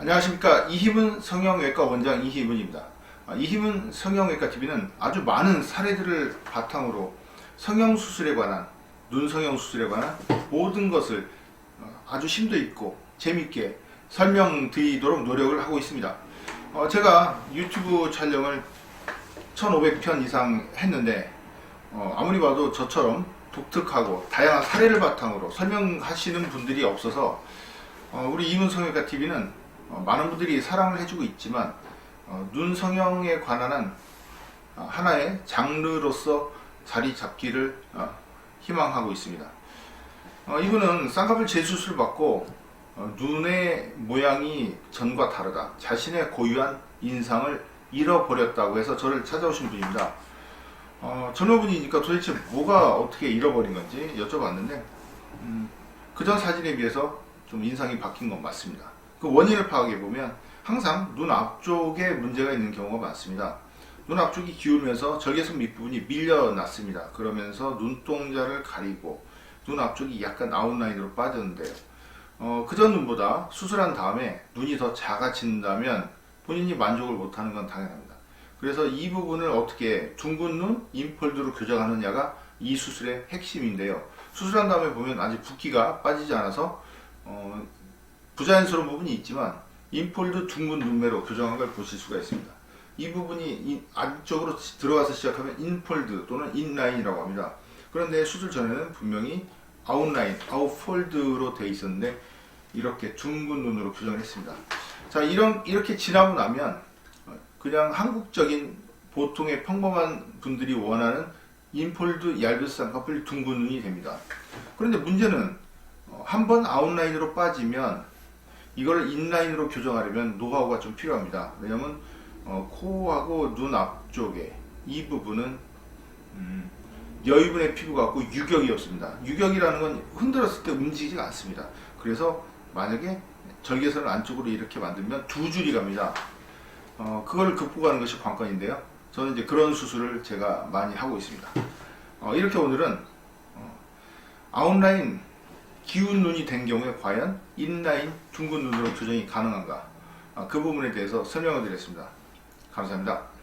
안녕하십니까 이희문 성형외과 원장 이희문입니다. 아, 이희문 성형외과 TV는 아주 많은 사례들을 바탕으로 성형 수술에 관한 눈 성형 수술에 관한 모든 것을 어, 아주 심도 있고 재밌게 설명드리도록 노력을 하고 있습니다. 어, 제가 유튜브 촬영을 1,500편 이상 했는데 어, 아무리 봐도 저처럼 독특하고 다양한 사례를 바탕으로 설명하시는 분들이 없어서 어, 우리 이문 성형외과 TV는 어, 많은 분들이 사랑을 해주고 있지만 어, 눈 성형에 관한 어, 하나의 장르로서 자리 잡기를 어, 희망하고 있습니다. 어, 이분은 쌍꺼풀 재수술 받고 어, 눈의 모양이 전과 다르다. 자신의 고유한 인상을 잃어버렸다고 해서 저를 찾아오신 분입니다. 어, 젊은 분이니까 도대체 뭐가 어떻게 잃어버린 건지 여쭤봤는데 음, 그전 사진에 비해서 좀 인상이 바뀐 건 맞습니다. 그 원인을 파악해 보면 항상 눈 앞쪽에 문제가 있는 경우가 많습니다. 눈 앞쪽이 기울면서 절개선 밑부분이 밀려났습니다. 그러면서 눈동자를 가리고 눈 앞쪽이 약간 아웃라인으로 빠졌는데요. 어, 그전 눈보다 수술한 다음에 눈이 더 작아진다면 본인이 만족을 못하는 건 당연합니다. 그래서 이 부분을 어떻게 둥근 눈, 인폴드로 교정하느냐가 이 수술의 핵심인데요. 수술한 다음에 보면 아직 붓기가 빠지지 않아서 어, 부자연스러운 부분이 있지만 인폴드 둥근 눈매로 교정한 걸 보실 수가 있습니다. 이 부분이 이 안쪽으로 들어가서 시작하면 인폴드 또는 인라인이라고 합니다. 그런데 수술 전에는 분명히 아웃라인, 아웃폴드로 돼 있었는데 이렇게 둥근 눈으로 교정을 했습니다. 자, 이런 이렇게 지나고 나면 그냥 한국적인 보통의 평범한 분들이 원하는 인폴드 얇은 쌍꺼풀 둥근 눈이 됩니다. 그런데 문제는 어, 한번 아웃라인으로 빠지면 이걸 인라인으로 교정하려면 노하우가 좀 필요합니다. 왜냐면 어, 코하고 눈 앞쪽에 이 부분은 음, 여유분의 피부가 갖고 유격이었습니다. 유격이라는 건 흔들었을 때 움직이지가 않습니다. 그래서 만약에 절개선을 안쪽으로 이렇게 만들면 두 줄이 갑니다. 어, 그걸 극복하는 것이 관건인데요. 저는 이제 그런 수술을 제가 많이 하고 있습니다. 어, 이렇게 오늘은 어, 아웃라인 기운 눈이 된 경우에 과연 인라인 둥근 눈으로 교정이 가능한가 아, 그 부분에 대해서 설명을 드렸습니다. 감사합니다.